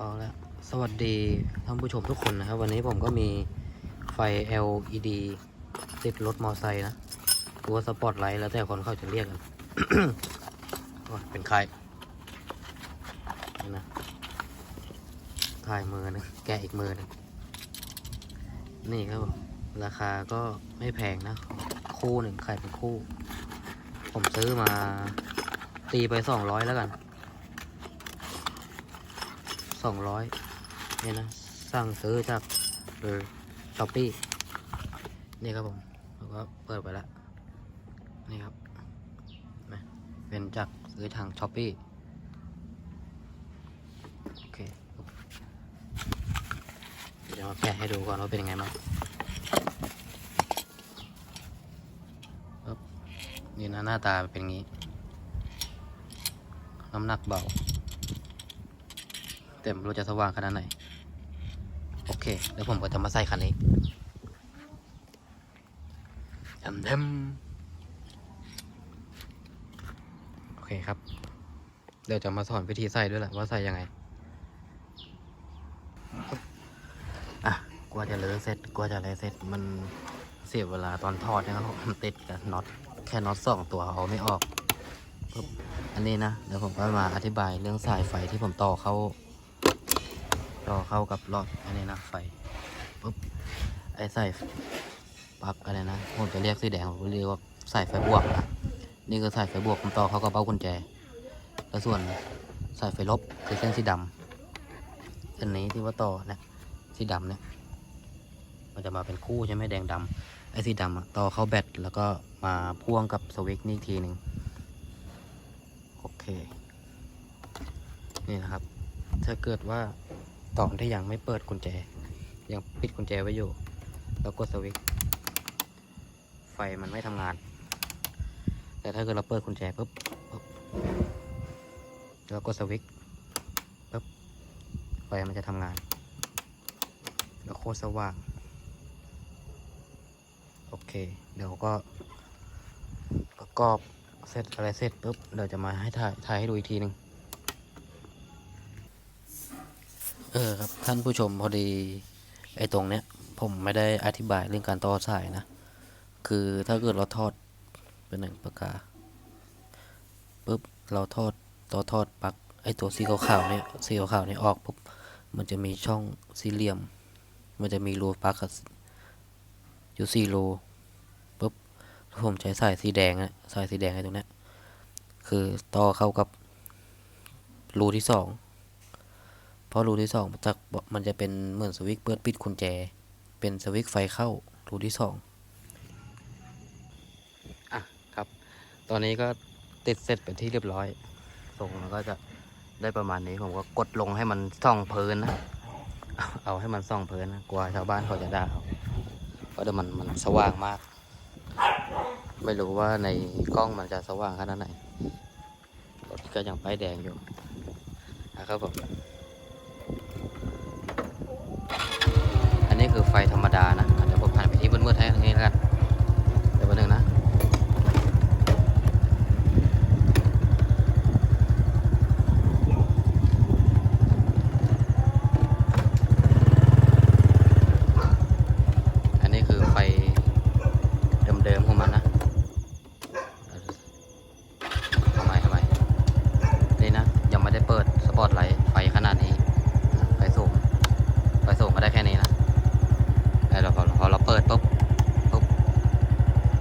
เอาละสวัสดีท่านผู้ชมทุกคนนะครับ วันนี้ผมก็มีไฟ LED ติดรถมอไซค์นะตัวสปอตไลท์แล้วแต่คนเข้าจะเรียกกันเป็นใครนี่นะถ่ายมือหนึงแกะอีกมือหนึงนี่ครับผมราคาก็ไม่แพงนะ คู่หนึ่งขายเป็นคู่ ผมซื้อมาตีไปสองร้อยแล้วกัน สองร้อยเนี่ยนะ สั่งซื้อจากเออช้อปปี้นี่ครับผมแล้วก็เปิดไปแล้วนี่ครับเป็นจากซื้อทางช้อปปี้โอเคเดี๋ยวมาแกะให้ดูก่อนว่าเป็นยังไงบ้างปึ๊บนี่นะหน้าตาเป็นอย่างนี้ น้ำหนักเบา แต่ไม่รู้จะสว่างขนาดไหน โอเค แล้วผมก็จะมาใส่คันนี้ดำดำโอเคครับ เดี๋ยวจะมาสอนวิธีใส่ด้วยแหละว่าใส่ยังไง อะ กว่าจะเลอะเสร็จ กว่าจะอะไรเสร็จ มันเสียเวลาตอนทอดนะครับผมติดกับน็อต แค่น็อตสองตัวเอาไม่ออก อันนี้นะ เดี๋ยวผมก็มาอธิบายเรื่องสายไฟที่ผมต่อเข้า ต่อเข้ากับหลอดอันนี้นะไฟปุ๊บไอ้ใส่ปลั๊กอะไรนะผมจะเรียกสีแดงผมเรียกว่าสายไฟบวกนะนี่คือสายไฟบวกผมต่อเข้ากับเบ้ากุญแจ แล้วส่วนสายไฟลบคือเส้นสีดำเส้นนี้ที่ว่าต่อนี่ยสีดำเนี่ยมันจะมาเป็นคู่ใช่ไหมแดงดำไอ้สีดำอะต่อเข้าแบตแล้วก็มาพ่วงกับสวิตช์นี่ทีหนึ่งโอเค นี่นะครับ ถ้าเกิดว่า ตอนที่ยังไม่เปิดกุญแจ ยังปิดกุญแจไว้อยู่ แล้วกดสวิตช์ไฟมันไม่ทำงาน แต่ถ้าเกิดเราเปิดกุญแจปุ๊บปุ๊บแล้วกดสวิตช์ปุ๊บไฟมันจะทำงาน แล้วโคตรสว่าง โอเค เดี๋ยวก็ประกอบเสร็จอะไรเสร็จปุ๊บเดี๋ยวจะมาให้ถ่ายถ่ายให้ดูอีกทีหนึ่ง เออครับท่านผู้ชมพอดีไอ้ตรงเนี้ยผมไม่ได้อธิบายเรื่องการต่อสายนะ คือถ้าเกิดเราทอดเป็นหนึ่งประกาปุ๊บเราทอดต่อทอดปักไอ้ตัวสีขาวๆเนี่ยสีขาวๆเนี่ยออกปุ๊บมันจะมีช่องสี่เหลี่ยม มันจะมีรูปักอยู่สี่รูปุ๊บผมใช้สายสีแดงอะสายสีแดงไอ้ตรงเนี้ยคือต่อเข้ากับรูที่สอง เพราะรูที่สองจากมันจะเป็นเหมือนสวิตช์เปิดปิดกุญแจ เป็นสวิตช์ไฟเข้ารูที่สองอะครับ ตอนนี้ก็ติดเสร็จเป็นที่เรียบร้อยส่งมันก็จะได้ประมาณนี้ผมก็กดลงให้มันส่องเพลินนะเอาให้มันส่องเพลินนะกลัวชาวบ้านเขาจะด่าเพราะเดี๋ยวมันมันสว่างมาก ไม่รู้ว่าในกล้องมันจะสว่างขนาดไหนรถก็ยังป้ายแดงอยู่นะครับผม อันนี้ คือไฟธรรมดานะเดี๋ยวผมผ่านไปที่มืดๆให้อันนี้แล้วกัน เดี๋ยวแป๊บนึงนะ อันนี้คือไฟเดิมๆของมันนะทำไมทำไมนี่นะ ยังไม่ได้เปิดสปอตไลท์ไฟขนาดนี้ ไฟสูง ไฟสูงก็ได้แค่นี้นะแต่เราพอพอเราเปิดปุ๊บปุ๊บ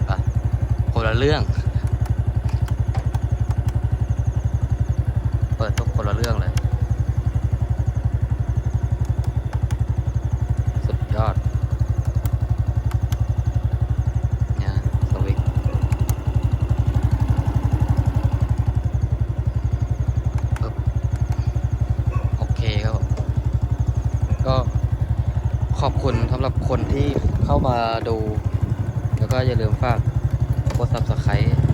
อะคนละ เรื่อง เปิดปุ๊บคนละเรื่องเลย สุดยอดเนี่ยสวิกปุ๊บโอเคครับผม ก็ขอบคุณสำหรับคนที่เข้ามาดู แล้วก็อย่าลืมฝาก กด subscribe